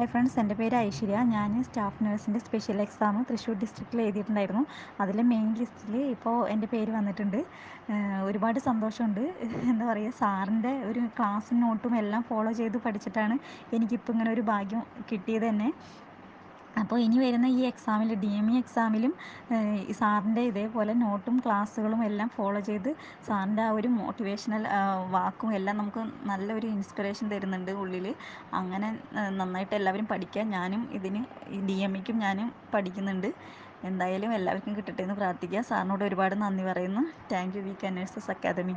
Hi friends എന്റെ പേര് ഐശ്വര്യ. ഞാൻ സ്റ്റാഫ് നഴ്സിന്റെ സ്പെഷ്യൽ എക്സാം തൃശ്ശൂർ ഡിസ്ട്രിക്റ്റിൽ എഴുതിയിട്ടുണ്ടായിരുന്നു. അതിൽ മെയിൻ ലിസ്റ്റിൽ ഇപ്പോൾ എന്റെ പേര് വന്നിട്ടുണ്ട്. ഒരുപാട് സന്തോഷമുണ്ട്. എന്താ പറയുക സാറിന്റെ ഒരു ക്ലാസ് നോട്ടും എല്ലാം ഫോളോ ചെയ്ത് പഠിച്ചിട്ടാണ് എനിക്കിപ്പോൾ ഇങ്ങനെ ഒരു ഭാഗ്യം കിട്ടിയത് തന്നെ. അപ്പോൾ ഇനി വരുന്ന ഈ എക്സാമിൽ ഡി എം ഇ എക്സാമിലും സാറിന്റെ ഇതേപോലെ നോട്ടും ക്ലാസ്സുകളും എല്ലാം ഫോളോ ചെയ്ത് സാറിന്റെ ആ ഒരു മോട്ടിവേഷണൽ വാക്കും എല്ലാം നമുക്ക് നല്ലൊരു ഇൻസ്പിറേഷൻ തരുന്നുണ്ട് ഉള്ളിൽ അങ്ങനെ നന്നായിട്ട് എല്ലാവരും പഠിക്കാൻ ഞാനും ഇതിന് ഡി എം ഇക്കും ഞാനും പഠിക്കുന്നുണ്ട്. എന്തായാലും എല്ലാവർക്കും കിട്ടട്ടെ എന്ന് പ്രാർത്ഥിക്കുക. സാറിനോട് ഒരുപാട് നന്ദി പറയുന്നു. താങ്ക് യു വി കന്നേഴ്സസ് അക്കാദമി